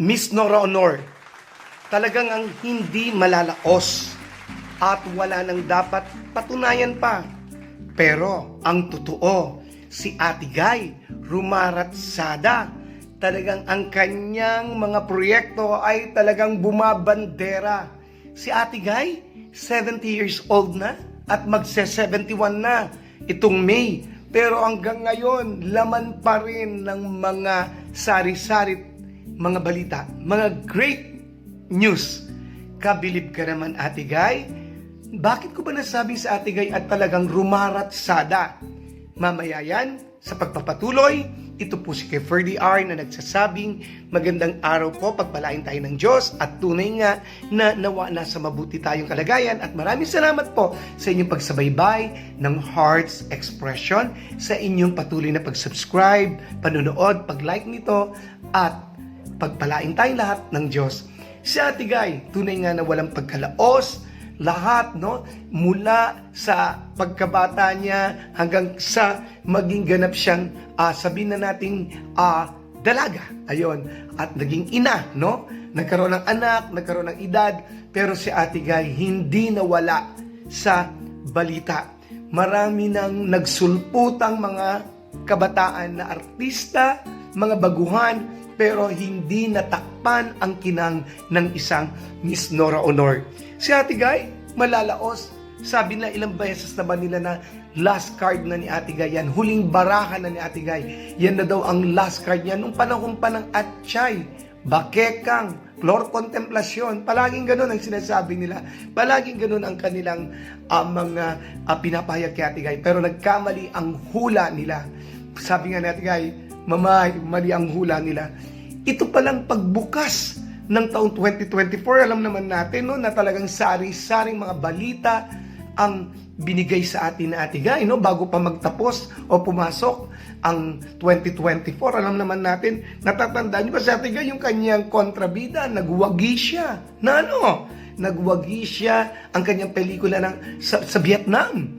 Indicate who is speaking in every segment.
Speaker 1: Miss Nora Honor, talagang ang hindi malalaos at wala nang dapat patunayan pa. Pero ang totoo, si Ate Guy, rumaratsada. Talagang ang kanyang mga proyekto ay talagang bumabandera. Si Ate Guy, 70 years old na at magse-71 na itong May. Pero hanggang ngayon, laman pa rin ng mga sari-sari mga balita, mga great news. Kabilib ka naman, Ate Guy. Bakit ko ba nasabing sa Ate Guy at talagang rumaratsada? Mamaya yan, sa pagpapatuloy, ito po si Kay Ferdy R na nagsasabing magandang araw po, pagpalain tayo ng Diyos at tunay nga na nawa na sa mabuti tayong kalagayan at maraming salamat po sa inyong pagsabaybay ng Hearts Expression, sa inyong patuloy na pag-subscribe, panonood, pag-like nito at pagpalain tayong lahat ng Diyos. Si Ate Guy, tunay nga na walang pagkalaos, lahat, no? Mula sa pagkabata niya hanggang sa maging ganap siyang, ah, sabihin na nating, ah, dalaga. Ayun. At naging ina, no? Nagkaroon ng anak, nagkaroon ng edad, pero si Ate Guy hindi nawala sa balita. Marami nang nagsulputang mga kabataan na artista, mga baguhan, pero hindi natakpan ang kinang ng isang Miss Nora Honor. Si Ate Guy, malalaos. Sabi na ilang beses na ba nila na last card na ni Ate Guy yan, huling baraha na ni Ate Guy. Yan na daw ang last card niya nung panahon pa ng Atchay, Bakekang, Flor Contemplasyon. Palaging ganun ang sinasabi nila. Palaging ganun ang kanilang ah, mga uh, pinapahayag kay Ate Guy. Pero nagkamali ang hula nila. Sabi nga ni Ate Guy, mamay, mali ang hula nila. Ito palang pagbukas ng taong 2024, alam naman natin no, na talagang sari-saring mga balita ang binigay sa atin na Ate Guy, no, bago pa magtapos o pumasok ang 2024. Alam naman natin, natatandaan niyo ba sa Ate Guy, yung kanyang kontrabida, nagwagi siya. Na ano? Nagwagi siya ang kanyang pelikula ng, sa, sa Vietnam.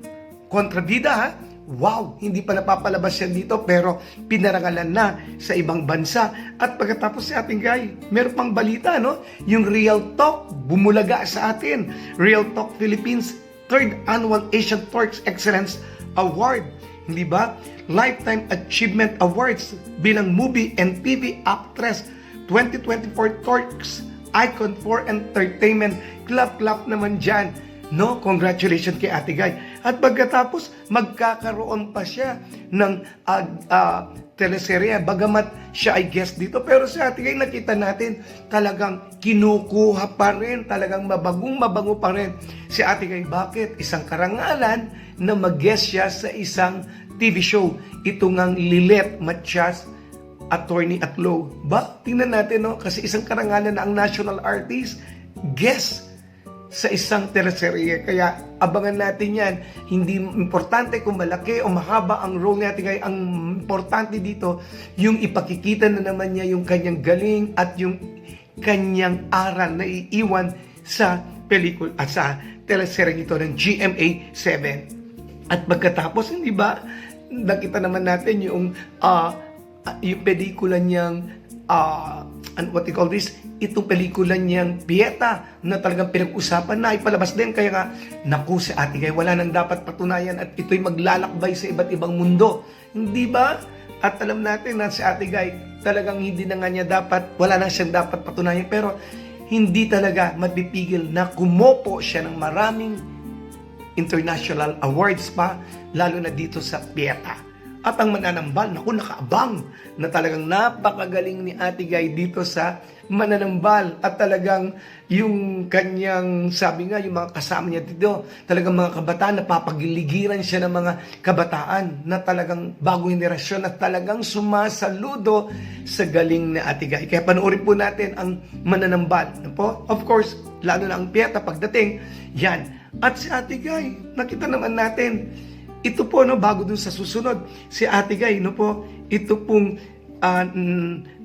Speaker 1: Kontrabida, ha? Wow, hindi pa napapalabas yan dito pero pinarangalan na sa ibang bansa. At pagkatapos si ating guy, meron pang balita, no? Yung Real Talk, bumulaga sa atin. Real Talk Philippines, third annual Asian Turks Excellence Award. Hindi ba? Lifetime Achievement Awards bilang movie and TV actress 2024 Turks Icon for Entertainment. Clap-clap naman dyan. No, congratulations kay Ate Guy. At pagkatapos, magkakaroon pa siya ng uh, uh, teleserye, bagamat siya ay guest dito. Pero si Ate Guy, nakita natin, talagang kinukuha pa rin, talagang mabagong mabango pa rin. Si Ate Guy, bakit? Isang karangalan na mag-guest siya sa isang TV show. Ito ngang Lilet Matias attorney at law. Ba, tingnan natin, no? Kasi isang karangalan na ang national artist, guest sa isang teleserye. Kaya abangan natin yan. Hindi importante kung malaki o mahaba ang role natin. Kaya ang importante dito, yung ipakikita na naman niya yung kanyang galing at yung kanyang aral na iiwan sa pelikul at sa teleserye nito ng GMA 7. At pagkatapos, hindi ba, nakita naman natin yung uh, yung pelikula niyang uh, and what you call this, itong pelikula niyang Pieta na talagang pinag-usapan na ipalabas din. Kaya nga, naku si Ate Gay, wala nang dapat patunayan at ito'y maglalakbay sa iba't ibang mundo. Hindi ba? At alam natin na si Ate Gay, talagang hindi na nga niya dapat, wala na siyang dapat patunayan. Pero hindi talaga magpipigil na kumopo siya ng maraming international awards pa, lalo na dito sa Pieta. At ang mananambal, naku, nakaabang na talagang napakagaling ni Ate Guy dito sa mananambal. At talagang yung kanyang, sabi nga, yung mga kasama niya dito, talagang mga kabataan, napapagiligiran siya ng mga kabataan na talagang bagong henerasyon at talagang sumasaludo sa galing ni Ate Guy. Kaya panoorin po natin ang mananambal. Ano po? Of course, lalo na ang piyata pagdating, yan. At si Ate Guy, nakita naman natin, ito po, no, bago dun sa susunod, si Ate Guy, no po, ito pong, uh,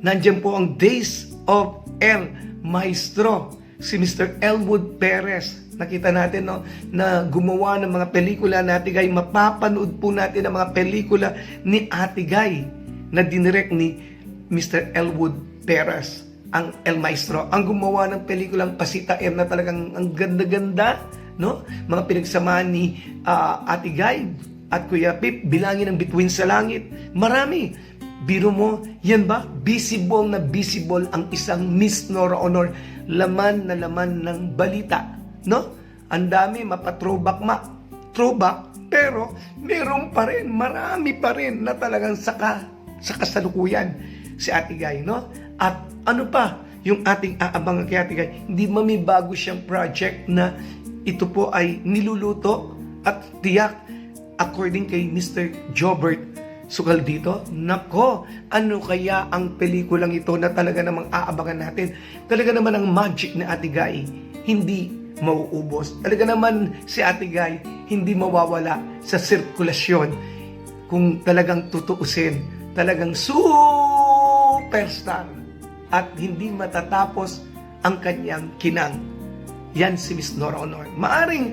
Speaker 1: nandyan po ang Days of El Maestro, si Mr. Elwood Perez. Nakita natin, no, na gumawa ng mga pelikula ni Ate Guy. Mapapanood po natin ang mga pelikula ni Ate Guy na dinirect ni Mr. Elwood Perez. ang El Maestro, ang gumawa ng pelikulang Pasita M na talagang ang ganda-ganda, no? Mga pinagsamahan ni ah, Ate Guy at Kuya Pip, bilangin ng Bituin sa Langit. Marami. Biro mo, yan ba? Visible na visible ang isang Miss Nora Honor. Laman na laman ng balita, no? Ang dami, mapatrowback ma. Throwback, pero meron pa rin, marami pa rin na talagang saka, sa kasalukuyan si Ate Guy, no? At ano pa, yung ating aabangan kay Ate Guy, hindi mamibago siyang project na ito po ay niluluto at tiyak according kay Mr. Jobert Sukal dito, nako, ano kaya ang pelikulang ito na talaga namang aabangan natin? Talaga naman ang magic na Ate Guy, hindi mauubos. Talaga naman si Ate Guy, hindi mawawala sa sirkulasyon. Kung talagang tutuusin, talagang superstar at hindi matatapos ang kanyang kinang. Yan si Miss Nora Honor. Maaring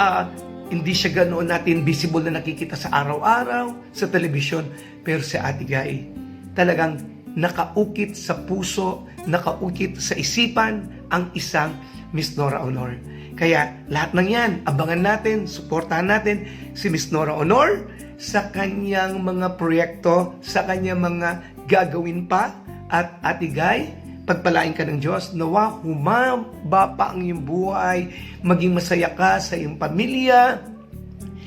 Speaker 1: ah, hindi siya ganoon natin visible na nakikita sa araw-araw, sa telebisyon. Pero si Ate Guy, talagang nakaukit sa puso, nakaukit sa isipan ang isang Miss Nora Honor. Kaya lahat ng yan, abangan natin, suportahan natin si Miss Nora Honor sa kanyang mga proyekto, sa kanyang mga gagawin pa. At Ate Guy, pagpalain ka ng Diyos, nawa humaba pa ang iyong buhay, maging masaya ka sa iyong pamilya,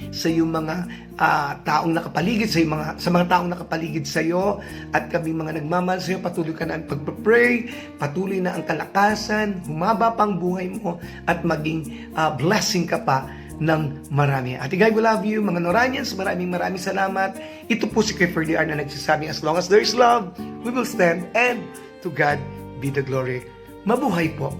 Speaker 1: sa iyong mga ah, taong nakapaligid, sa mga sa mga taong nakapaligid sa iyo at kami mga nagmamahal sa iyo, patuloy ka na ang pagpe-pray, patuloy na ang kalakasan, humaba pa ang buhay mo at maging ah, blessing ka pa ng marami. Ate Guy, we love you. Mga Noranians, maraming maraming salamat. Ito po si Clifford DR na nagsasabing, as long as there is love, we will stand and to God be the glory. Mabuhay po